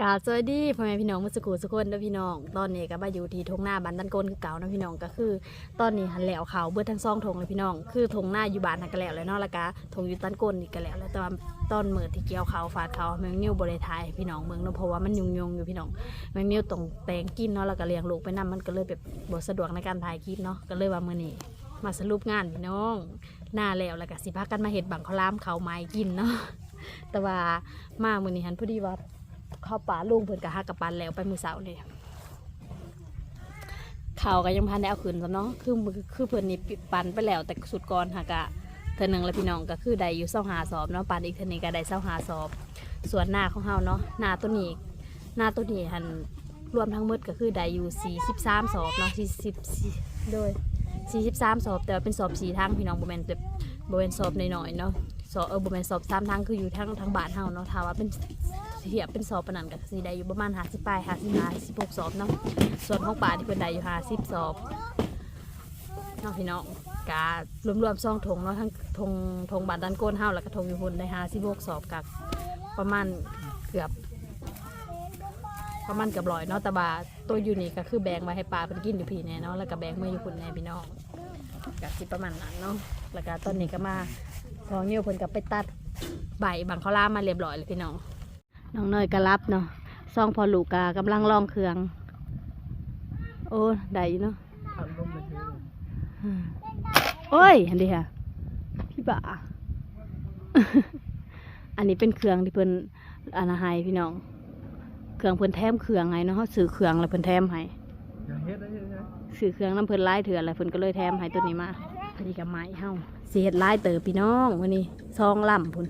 กาสวัสดีพ่อแม่พี่น้องมุสกูสุกคนเด้อพี่น้อง ตอนนี้ก็มาอยู่ที่ทงหน้าบ้านตันโกนคือเก่านะพี่น้องก็คือ ตอนนี้หันแล้วเขาเบิดทั้งซองทงเลยพี่น้อง คือทงหน้าอยู่บ้านหันก็แล้วเลยเนาะล้วก็ทงอยู่ตันโกนนี่ก็แล้วแล้วแต่ว่าตอนมือที่เกี่ยวเขาฟาดเขาแมงนิ้วบริไทยพี่น้องเมืองเนาะเพราะว่ามันยุ่งยงอยู่พี่น้องแมงนิ้วตรงแตงกินเนาะแล้วก็เลี้ยงลูกไปนํมันก็เลยแบบบ่สะดวกในการถ่ายคลิปเนาะก็เลยว่ามื้อนี้มาสรุปงานพี่น้อง หน้าแล้วแล้วก็สิพากันมาเฮ็ดบังข้าวหลามเขาไม้กินเนาะแต่ว่ามามื้อนี้หันพอดีว่า เข้าวป่าลุงเพิ่นก็หากับปันแล้วไปมือเช้านี่เขาวก็ยังพันได้เอาขึ้นซะเนาะคือมือคือเพิ่นนี่ปันไปแล้วแต่สุดก่อนหากะเทื่อหนึ่งแล้วพี่น้องก็คือได้อยู่25สอบเนาะปันอีกเทื่อนี้ก็ได้25สอบ ส่วนหน้าของเฮาเนาะหน้าตัวนี้หน้าตัวนี้หันรวมทั้งหมดก็คือได้อยู่43สอบเนาะ40โดย43สอบแต่ว่าเป็นสอบ4ทางพี่น้องโบแมนแบบบ่แมนสอบน้อยๆเนาะ สอบเออบ่แม่นสอบสามทางคืออยู่ทั้งทั้งบ้านเฮาเนาะถ้าว่าเป็นเทียบเป็นสอบปานนั้นก็สิได้อยู่ประมาณ50ปลาย55 16สอบเนาะส่วนของป่าที่เพิ่นได้อยู่50สอบเนาะพี่น้องการวมๆซ่องทงเนาะทั้งทงทงบานดันโกนเฮาแล้วก็ทงอยู่พุ่นได้56สอบกับประมาณเกือบประมาณเกือบร้อยเนาะแต่ว่าตัวอยู่นี่ก็คือแบงไว้ให้ปลาเพิ่นกินอยู่พี่แน่เนาะแล้วก็แบ่งมาอยู่พุ่นแน่พี่น้องก็สิประมาณนั้นเนาะแล้วก็ตอนนี้ก็มา พอเงี้ยวเพิ่นกับไปตัดใบบังเขาล่ามมาเรียบร้อยเลยพี่น้อง น้องเนยก็รับเนาะซองพอลูกกากำลังลองเครื่อง โอ้ได้อยู่เนาะขับลมมาเถอะโอ้ยอันนี้ค่ะ พี่บ่าอันนี้เป็นเครื่องที่เพิ่นอนาไฮพี่น้อง เครื่องเพิ่นแถมเครื่องให้เนาะเขาซื้อเครื่องแล้วเพิ่นแถมให้อย่าเฮ็ดนะเฮ็ดนะซื้อเครื่องน้ำเพิ่นไล่เถื่อนแล้วเพิ่นก็เลยแถมให้ตัวนี้มา อันนี้ก็ไม้เฮาสิเฮ็ดไล่เติบพี่น้องวันนี้ซองล่ำพุ่น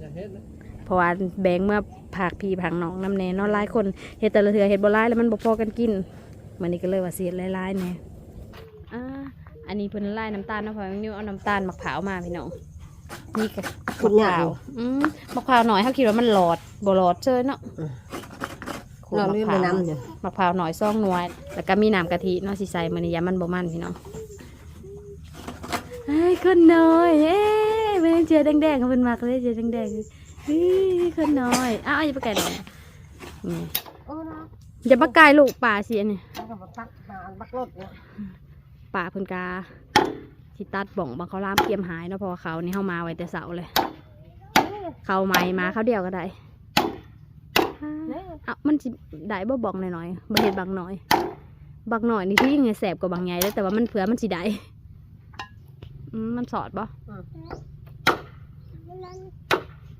อย่าเฮ็ดนะเพราะว่าแบงเมื่อผักพี่ผักน้องน้ำแน่เนอนหลายคนเฮ็ดแต่ละเถื่อเฮ็ดบ่หลายแล้วมันบ่พอกันกินมันนี้ก็เลยว่าเสียหลายๆแน่อ่าอันนี้เพิ่นลายน้ำตาลเนาะเพราะว่านิ้วเอาน้ำตาลมะพร้าวมาพี่น้องนี่ก็มะพร้าวอืมมะพร้าวหน่อยเฮาคิดว่ามันหลอดบ่หลอดเจอเนาะขูดเรามะลืมพไปร้าวน้ำอยู่มะพร้าวหน่อยซองหน่วยแล้วก็มีน้ำกะทิเนาะสิใส่มื้อนี้ยามันบ่มันพี่น้อง เฮ้คนน้อยเอ้ยแม่เจียแดงๆเขาเพิ่นมักเลยเจียแดงๆเฮ้ยคนน้อยอ้าวอย่าไปไกลหน่อยนี่อย่ามาไกลลูกป่าเสียวก็มาตักมาบักรถเนี่ยป่าเพิ่นกาที่ตัดบ่องบางเขาล่ามเกียมหายเนาะพราะว่าเขานี่เข้ามาไว้แต่เสาเลย เขาใหม่มาเขาเดียวก็ได้อะมันได้บ่บอกหน่อยๆบ่เห็นบางหน่อยบางหน่อยนี่ที่ยังไงแสบกว่าบางใหญ่เลยแต่ว่ามันเผื่อมันสิได้ อืมมันสอดบ่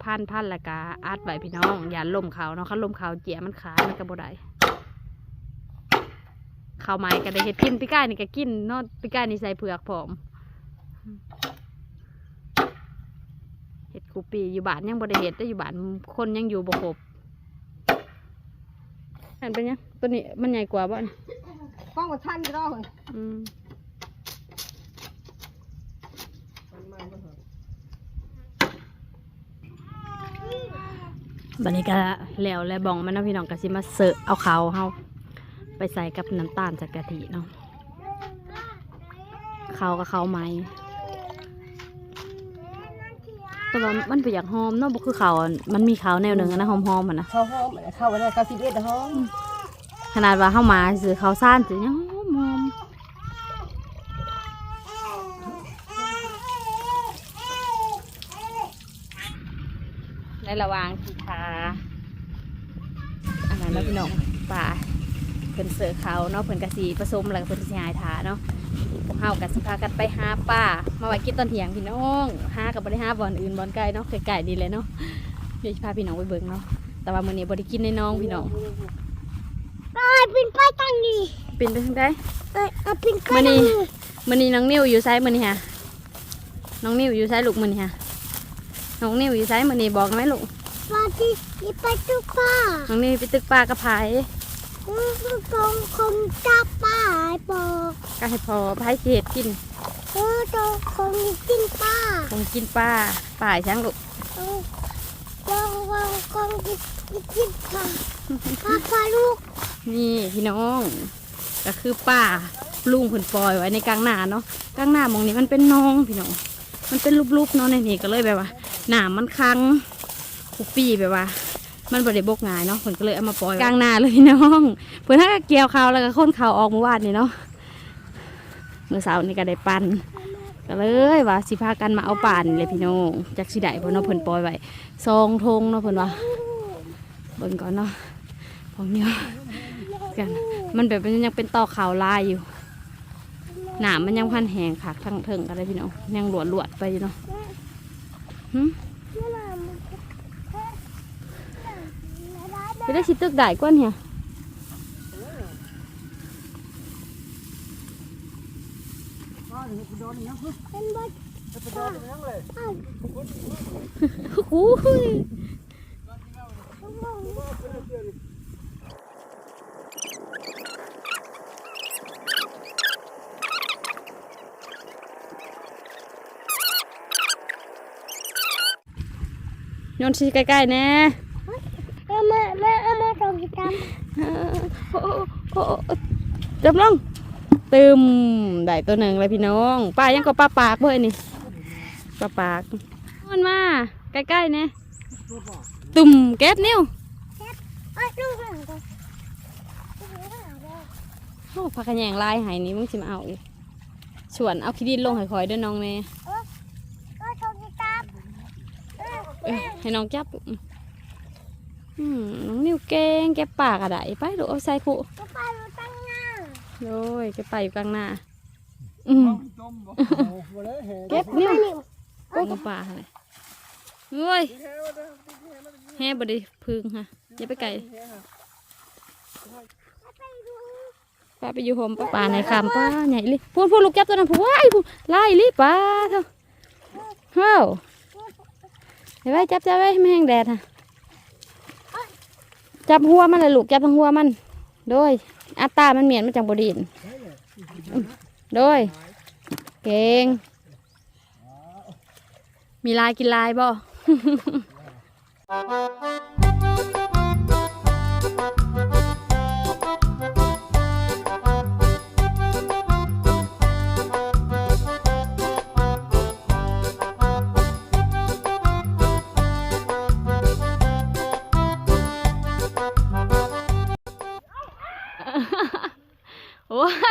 พันพันและกาอัดไว้พี่น้อง อย่าล่มเขาเนาะเขาล่มเขาเจียมันขายมันก็บ่ได้ข้าวไม้ก็ได้เห็ดกินพี่ก้ายนี่ก็กินเนาะพี่ก้ายนี่ใส่เผือกผอมเห็ดกูปีอยู่บ้านยังบ่ได้เห็ดแต่อยู่บ้านคนยังอยู่บ่ครบอันเป็นยังตัวนี้มันใหญ่กว่าบ่อันฟ้องกับท่านก็ได้เลยอืม มันมาเถอะ บัดนี้ก็แล้วแล้วบ่องมันเนาะพี่น้องก็สิมาเสิร์ฟเอาเขาวเฮาไปใส่กับน้ำตาลจากกะทิเนาะเขาวกับเขาวไหม้แต่ว่ามันไปอยากหอมเนาะบ่คือเขาวอันมันมีเขาวแนวหนึ่งอะนะหอมๆอะนะเข้าห้องเข้าไปได้เข้าซีเรียสห้องขนาดว่าเข้ามาซื้อข้าวซ่านซื้อยังหอมหอมในระหว่างที่ ทาอันนั้นแล้วพี่น้องป่าเพิ่นเสือเขาเนาะเพิ่นกะสีผสมแล้วก็เพิ่นสิหายทาเนาะพวกเฮากันสิพากันไปหาป่ามาไว้กินตอนเที่ยงพี่น้องหากับบ่ได้หาบ่อนอื่นบ่อนไกลเนาะไกลๆนี่เลยเนาะเดี๋ยวสิพาพี่น้องไปเบิ่งเนาะแต่ว่ามื้อนี้บ่ได้กินในน้องพี่น้องเอ้ยเป็นป้ายตังดีเป็นไปทางใดเอ้ยเอาเป็นป้ามื้ยอตันี้งดีมื้อนี้น้องนิวอยู่ไซมื้อนี้ฮะน้องนิวอยู่ไซลูกมื้อนี้ฮะน้องนิวอยู่ไซมื้อนี้บอกไหมลูก ปาที่นี่ไปทุกป้าน้องนิวไปตึกปลากระไผอือคือตรงคงจับป้าไอ้บอกก็ให้พอไผสิเฮ็ดกินเออตรงคงกินป้าคงกินปลาปลาช้างลูกเออตรงวางคงกินกินป้าป้าป้าลูก นี่พี่น้องก็คือป้าลุงเพิ่นปล่อยไว้ในกลางนาเนาะกลางนาหมองนี้มันเป็นหนองพี่น้องมันเป็นรูปๆเนาะในนี้ก็เลยแบบว่าน้ำมันคัง คุปปี้แบบว่า มันบ่ได้บกงายเนาะเพิ่นก็เลยเอามาปล่อยกลางนาเลยน้องเพิ่นถ้าก็เกี่ยวข้าวแล้วก็ค้นข้าวออกเมื่อวานนี่เนาะเมื่อเช้านี่ก็ได้ปั่นก็เลยว่าสิพากันมาเอาป่านเลยพี่น้องจักสิได้บ่เนาะเพิ่นปล่อยไว้ซองทงเนาะเพิ่นว่าเบิ่งก่อนเนาะของเหนียวกันมันแบบมันยังเป็นตอขาวลายอยู่หนามมันยังพันแหงคักทั้งเถิงกันเลยพี่น้องยังหลวดหลวดไปอยู่เนาะ cái đấy chỉ tước đại quân hả Ui. nhon xì cay cay nè โอ้จำลองตึมได้ตัวหนึ่งเลยพี่น้องป้ายังก็ป้าปากเพื่อนนี่ป้าปากมันมาใกล้ๆเนี่ยตุ่มแก๊สนิ้วเอ้ยลูกหลังก่อนลูกหลังก่อนโอ้พักขยงลายหายนี่มึงสิมาเอาอีกชวนเอาขี้ดินลงให้คอยเด้วยน้องเน่ก็ส่งกิจกรรมเออเอ้ยให้น้องจับ อืมน้องนิ้วเก่งแกปากอะได้ไปดูเอาใส่คุก็ไปรู้ตั้งหน้าโดยแกไปอยู่กลางหน้าอืมต้มบ่โอ้โหเลยแห่เก็บนิ้วโอ้ป่าอะไรเฮ้ยแห่มาเด้อแฮ่บไดีพึ่งฮะอย่าไปไกลแห่ฮะป้าไปอยู่โฮมป้าป่าในคำป้าใหญ่เลยพูดพูดลูกจับตัวนั้นพูดว้ายพูดไล่ลิป้าเถอะเฮ้าเห็นไหมจับจับไว้ไม่แห้งแดดฮะ จับหัวมันเลยลูกจับทั้งหัวมัน โดยอัตามันเหมียนมันจังบดินอืมโดย เก่ง มีลายกินลายบ่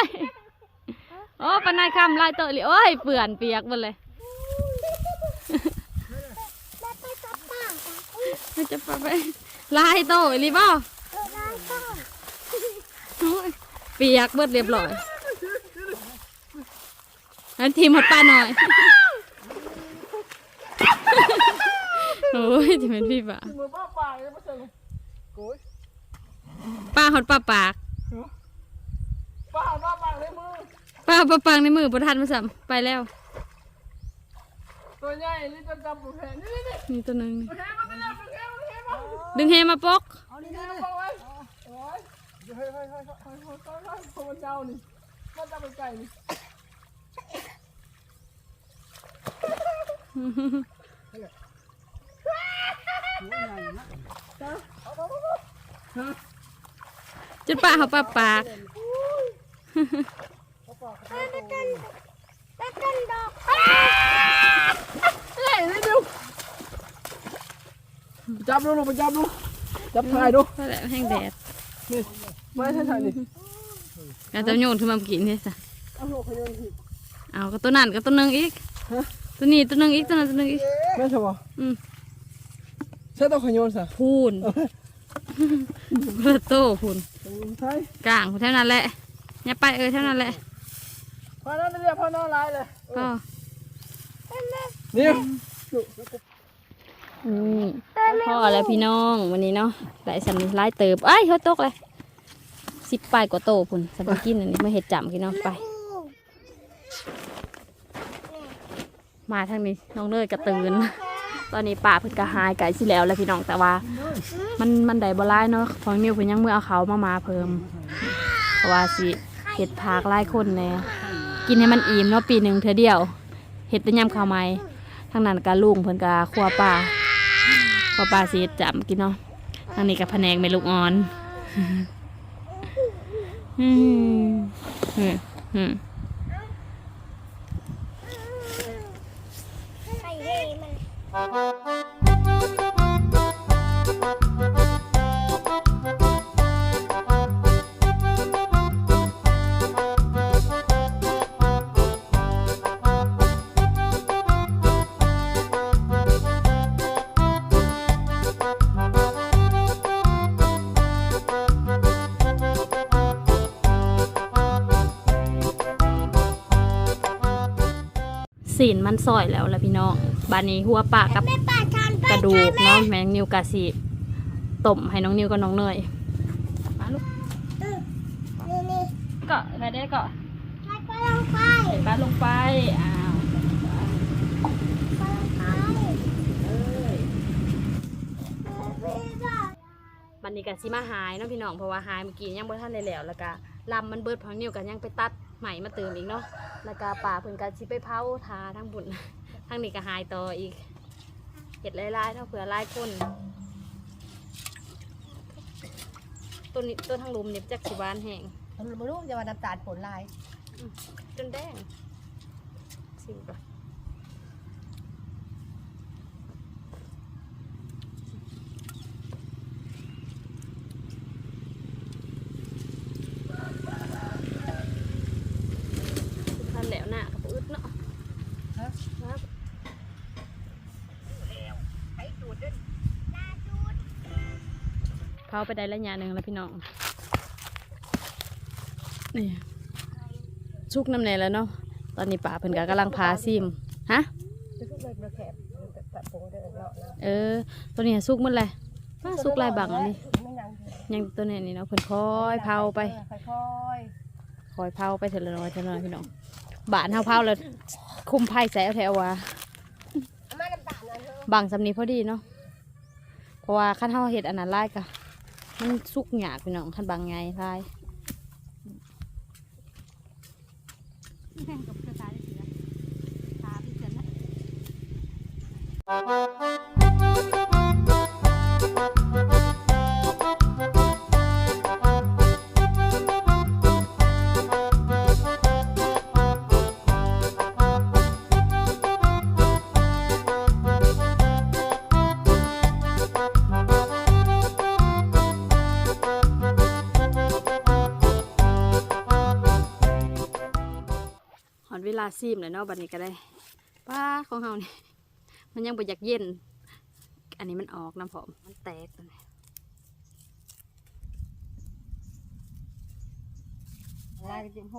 ยโอ้ปนายคำลายเตอะเลยโอ้ยเปื่อนเปียกหมดเลยแม่ไปกับป้าจ้ะไปไปลายโตหลีบ่เออได้ก็โอ้ยเปียกเบิดเรียบร้อยอันทีมหดป้าหน่อยโอ้ยจะเป็นพี่บ้าป้าเลยมาเสร็จเลยโอ้ยป้าหดป้าปาก ป้าป้าปังในมือป้าปลาปังในมือบทันมาสัมไปแล้วตัวใหญ่นี่ตัวดำบุแพงนี่นี่นี่ตัวหนึ่งบุแพงมาเป็นแล้วบุแพงบุแพงมาดึงเฮมาปกเอานี่นี่ปกไว้โอ้ยเฮ้ยเฮ้ยเฮ้ยเฮ้ยเฮ้ยเฮ้ยคนเจ้านี่มันจะเป็นไก่นี่จุดป้าเขาป้าปาก จับดูลงไปจับดูจับถ่ายดูก็แหละแห้งแดดนี่ไม่ใช่ถ่ายนี่การจะโยนขึ้นมากินนี่จ้ะเอาหัวขยันผิดเอาก็ตัวนั้นก็ตัวหนึงอีกฮะตัวนี้ตัวหนึงอีกตัวนั้นตัวหนึงอีกไม่ใช่ป่ะอืมใช่ตัวขยันสิพูนกระโตพูนใช่กลางเท่านั้นแหละอย่าไปเออเท่านั้นแหละพอนั้นเรียกพอนอนร้ายเลยก็นี่ พ่อแล้วพี่น้องวันนี้เนาะได้สันไล่เติบไอ้เขาตกเลยสิบปลายกว่าโตพุ่นสันกินอันนี้มาเห็ดจำกินเนาะไป มาทางนี้น้องเนยกระตือนตอนนี้ป่าเพิ่นกระหายไก่สิแล้วแหล้วพี่น้องแต่ว่า มันมันได้บ่ร้ายเนาะของนิวเพิ่นยังเมือเอาเขามามาเพิ่มเพราะว่าสิเห็ดพากหลายคนแน่กินให้มันอิ่มเนาะปีหนึ่งเธอเดียวเห็ดแต่ยำข้าวไม้ทางนั้นกะลุงเพิ่นกะครัวป่า ครัวป่าสิเฮ็ดจำกินเนาะทางนี้กับแผนงเมลูกอ่อนอืมอืมอืมไปเฮ้มัน สีนมันซอยแล้วละพี่น้องบานนี้หัวปลากับแม่ป่าทานไปกระดูกเนาะแมงนิวกะสิต้มให้น้องนิวกับน้องเนยมาลูกนี่นี่ก็ไปได้ก็ใส่ปลาลงไปใส่ปลาลงไปอ้าวปลาลงไปเอ้ยไม่ได้บันนี้กะสิมาหายเนาะพี่น้องเพราะว่าหายเมื่อกี้ยังบ่ทันได้แล้วแล้วก็ลำมันเบิดพังนิวกันยังไปตัด ใหม่มาเติมอีกเนาะแล้วก็ป่าเพิ่นก็สิไปเผาทาทั้งบุญทั้งนี้ก็หายต่ออีกเห็ดหลายๆเนาะเผื่อหลายคนต้นนี้ต้นทางลุมเนี่ยจักสิบานแห้งมันไม่รู้จะว่าน้ำตาลผลลายจนแดงชิมก่อนทันแล้วหน้ากับอึดเนาะ ฮะ ครับ เผาไปได้ระยะหนึ่งแล้วพี่น้องนี่ชุกน้ำในแล้วเนาะตอนนี้ป่าเพิ่นก็กำลังพาซิมฮะจะทุกเลยมาแคบตัดผงเดินเลาะนะเออตัวนี้สุกหมันเลยป้าสุกลายบังอันนี้ไม่ยังยังตัวนี้นี่เนาะเพิ่นค่อยเผาไปค่อยคอยเผาไปเถอะละน้อยเถอะละน้อยพี่น้องบานเฮาเผาแล้วคุมไผ่ใส่เอาแถวว่าๆมาน้ำตาลนะเธอบังสำนี้พอดีเนาะเพราะว่าคันเฮาเฮ็ดอันนั้นลายก็ มันสุกหยากพี่น้องคันบางไงลายแซีมเลยเนาะบัดนี้ก็ได้ป้าของเฮานี่มันยังบ่อยากเย็น อันนี้มันออกน้ำผอมมันแตกตัวนี้ลายจิ้มโห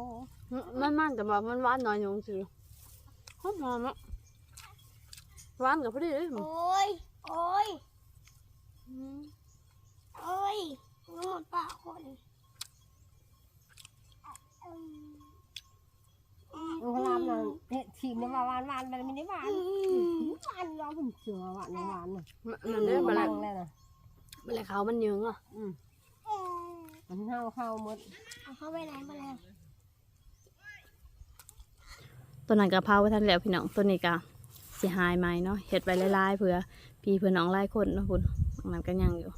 มันมันแต่ว่ามันหวานน้อยอยู่สิหอมหอมอะหวานกับพอดีเลยโอ้ยโอ้ยโอ้ยหมดปากคน เวลาเราเห็ดชิมน้ำหวานหวานมันไม่ได้หวานหวานเราผมเชื่อหวานหวานน่ะมันเด้มาแล้แล้วเลยนะมาแล้วเขามันเยื้งอะอืมมันเข้าเข้าหมดเอาเข้าไปไหนมาแล้วตัวนั้นกะเพราไว้ทันแล้วพี่น้องตัวนี้กะสิหายไหมเนาะเห็ดไปหลายๆเผื่อพี่เพื่อน้องหลายคนเนาะคุณอันนั้นก็ยังอยู่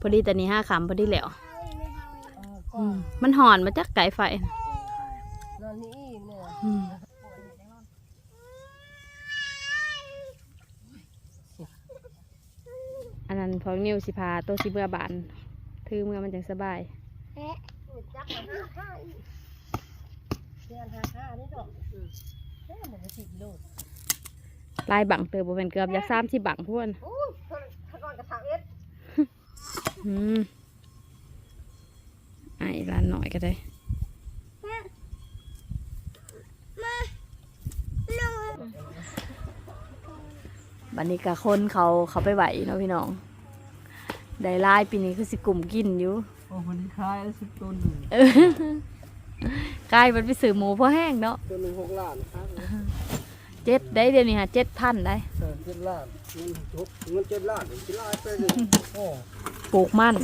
พอดีแต่นี้ห้าคำพอดีแล้วเอาอีกไม่เอาอีก เออก็ อืมมันหอนมาจากไก่ไฟน่ะ นอนนี่เนี่ยอืมอันนั้นพอนิวสิพาตัวสิเบื่อบานถือเมื่อมันจังสบายเอ๊ะจับมาห้าห้าอีกเดือนห้าห้านี่ดอกอืมแค่หมดสิบโลลายบังเติบบ่เป็นเกือบอยากซ้ำสิบังพุ่นโอ้ยถ้าก่อนกระถางเอ็ดอืมไอ้ร้านหน่อยก็ได้ มาลง บันนี้กะคนเขาเขาไปไหวเนาะพี่น้องได้ลายปีนี้คือสิกลุ่มกินอยู่โอ้คนนี้คายสิบต้นเออกลายมันไปซื้อหมูเพราะแห้งเนาะตัวหนึ่งหกล้านครับเจ็ดได้เดี๋ยวนี้ฮะเจ็ดพันได้เออเจ็ดล้านเงินหกเงินเจ็ดล้านเจ็ดล้านไปเลยโอ้ปลูกมัน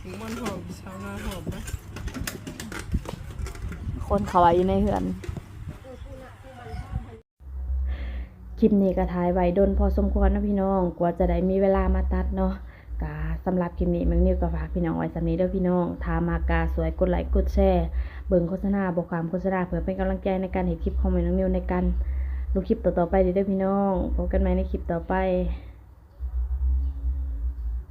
ถึงมันหอมชาวนาหอมนะคนเขาไว้อยู่ในเหือน คลิปนี้ก็ถ่ายไว้ดนพอสมควรนะพี่น้อง กว่าจะได้มีเวลามาตัดเนาะกาสำหรับคลิปนี้มันนิวก็ฝากพี่น้องไว้สำนี้เด้อพี่น้องทามากาสวยกดไลค์กดแชร์เบิ่งโฆษณาบอกความโฆษณาเพื่อเป็นกำลังใจในการเห็นคลิปของแม่น้องนิวในการดูคลิปต่อๆไปเด้อพี่น้องพบกันใหม่ในคลิปต่อไป